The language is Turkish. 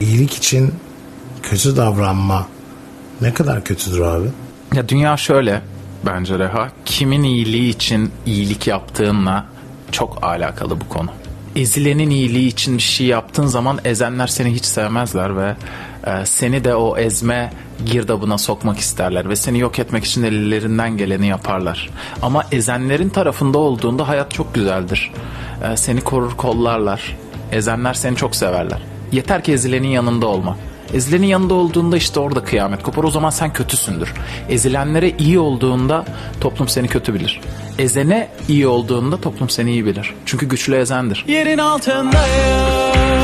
iyilik için kötü davranma ne kadar kötüdür abi? Ya dünya şöyle bence Reha. Kimin iyiliği için iyilik yaptığınla çok alakalı bu konu. Ezilenin iyiliği için bir şey yaptığın zaman ezenler seni hiç sevmezler ve e, seni de o ezme girdabına sokmak isterler ve seni yok etmek için ellerinden geleni yaparlar. Ama ezenlerin tarafında olduğunda hayat çok güzeldir. E, seni korur kollarlar. Ezenler seni çok severler. Yeter ki ezilenin yanında olma. Ezilenin yanında olduğunda işte orada kıyamet kopar. O zaman sen kötüsündür. Ezilenlere iyi olduğunda toplum seni kötü bilir. Ezene iyi olduğunda toplum seni iyi bilir. Çünkü güçlü ezendir. Yerin altındayım